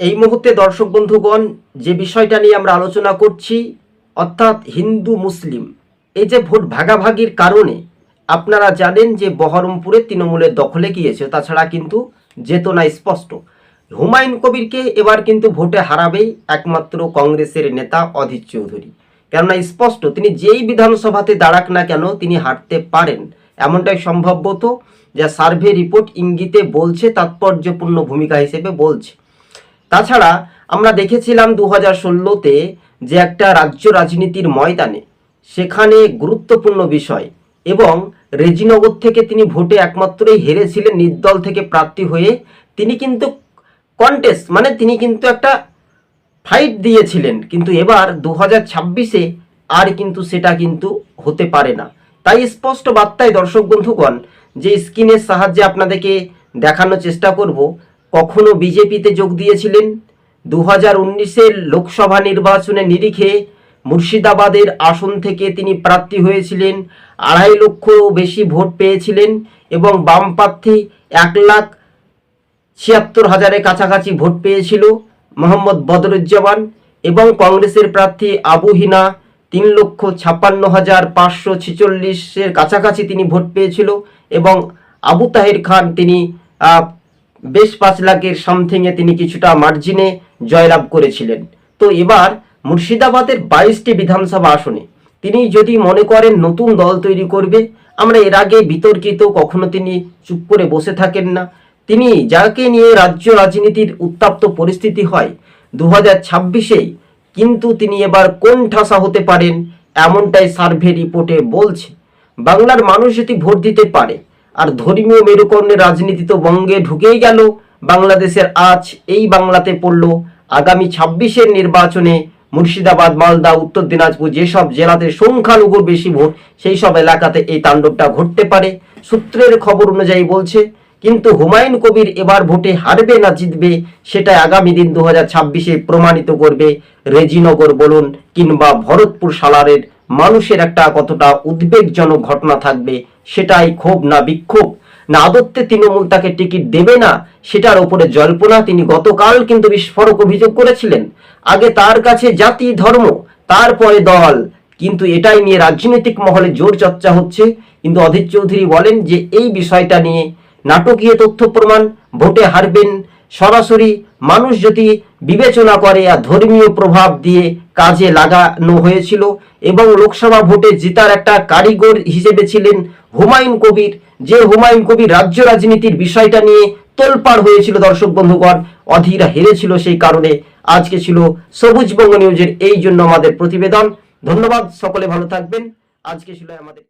এই মুহূর্তে দর্শক বন্ধুগণ, যে বিষয়টা নিয়ে আমরা আলোচনা করছি, অর্থাৎ হিন্দু মুসলিম, এই যে ভোট ভাগাভাগির কারণে আপনারা জানেন যে বহরমপুরে তৃণমূলের দখলে গিয়েছে, তাছাড়া কিন্তু যেত না স্পষ্ট। হুমায়ুন কবিরকে এবার কিন্তু ভোটে হারাবেই একমাত্র কংগ্রেসের নেতা অধীর চৌধুরী। কেননা স্পষ্ট, তিনি যেই বিধানসভাতে দাঁড়াক না কেন তিনি হারতে পারেন। এমনটাই সম্ভবত, যা সার্ভে রিপোর্ট ইঙ্গিতে বলছে, তাৎপর্যপূর্ণ ভূমিকা হিসেবে বলছে। তাছাড়া আমরা দেখেছিলাম দু হাজার ষোলোতে যে একটা রাজ্য রাজনীতির ময়দানে সেখানে গুরুত্বপূর্ণ বিষয় এবং রেজিনগর থেকে তিনি ভোটে একমাত্রই হেরেছিলেন, নির্দল থেকে প্রার্থী হয়ে তিনি কিন্তু কন্টেস্ট মানে তিনি কিন্তু একটা ফাইট দিয়েছিলেন। কিন্তু এবার দু হাজার ছাব্বিশে আর কিন্তু সেটা কিন্তু হতে পারে না। তাই স্পষ্ট বার্তায় দর্শক বন্ধুগণ, যে স্ক্রিনের সাহায্যে আপনাদেরকে দেখানোর চেষ্টা করব কখনো বিজেপিতে যোগ দিয়েছিলেন? দু হাজার উনিশের লোকসভা নির্বাচনে নিরিখে মুর্শিদাবাদের আসন থেকে তিনি প্রার্থী হয়েছিলেন, আড়াই লক্ষ বেশি ভোট পেয়েছিলেন এবং বাম প্রার্থী এক লাখ ছিয়াত্তর হাজারের কাছাকাছি ভোট পেয়েছিল মোহাম্মদ বদরুজ্জামান এবং কংগ্রেসের প্রার্থী আবু হিনা তিন লক্ষ ছাপ্পান্ন হাজার পাঁচশো ছেচল্লিশের কাছাকাছি তিনি ভোট পেয়েছিল এবং আবু তাহের খান তিনি বেশ পাঁচ লাখের সামথিংয়ে তিনি কিছুটা মার্জিনে জয়লাভ করেছিলেন। তো এবার মুর্শিদাবাদের বাইশটি বিধানসভা আসনে, তিনি যদি মনে করেন নতুন দল তৈরি করবে, আমরা এর আগে বিতর্কিত কখনো তিনি চুপ করে বসে থাকেন না। তিনি যাকে নিয়ে রাজ্য রাজনীতির উত্তাপ্ত পরিস্থিতি হয় দু হাজার ছাব্বিশেই কিন্তু তিনি এবার কোন ঠাসা হতে পারেন, এমনটাই সার্ভে রিপোর্টে বলছে। বাংলার মানুষ যদি ভোট দিতে পারে আর ধর্মীয় মেরুকরণের রাজনীতি তো বঙ্গে ঢুকেই গেল। বাংলাদেশের আজ এই বাংলাতে পড়ল আগামী ছাব্বিশের নির্বাচনে মুর্শিদাবাদ, মালদা, উত্তর দিনাজপুর যেসব জেলাতে সংখ্যালঘুর বেশি ভোট, সেই সব এলাকাতে এই তাণ্ডবটা ঘটতে পারে সূত্রের খবর অনুযায়ী বলছে, কিন্তু হুমায়ুন কবির এবার ভোটে হারবে না জিতবে সেটা আগামী দিন দু হাজার প্রমাণিত করবে রেজিনগর বলুন কিংবা ভরতপুর সালারের মানুষের একটা কতটা উদ্বেগজনক ঘটনা থাকবে সেটাই ক্ষোভ না বিক্ষোভ। না আদত্তে তৃণমূল তাকে টিকিট দেবে না, সেটার উপরে জল্পনা তিনি গতকাল কিন্তু বিস্ফোরক অভিযোগ করেছিলেন। আগে তার কাছে জাতি, ধর্ম, তারপরে দল। কিন্তু এটাই নিয়ে রাজনৈতিক মহলে জোর চর্চা হচ্ছে। কিন্তু অধীর চৌধুরী বলেন যে এই বিষয়টা নিয়ে নাটকীয় তথ্য প্রমাণ, ভোটে হারবেন সরাসরি মানুষ যদি বিবেচনা করে আর ধর্মীয় প্রভাব দিয়ে কাজে লাগানো হয়েছিল এবং লোকসভা ভোটে জিতার একটা কারিগর হিসেবে ছিলেন হুমায়ুন কবির। যে হুমায়ুন কবির রাজ্য রাজনীতির বিষয়টা নিয়ে তোলপাড় হয়েছিল দর্শক বন্ধুগণ, অধীরা হেরেছিল সেই কারণে। আজকে ছিল সবুজ বঙ্গ নিউজের এই জন্য আমাদের প্রতিবেদন। ধন্যবাদ, সকলে ভালো থাকবেন। আজকে ছিল আমাদের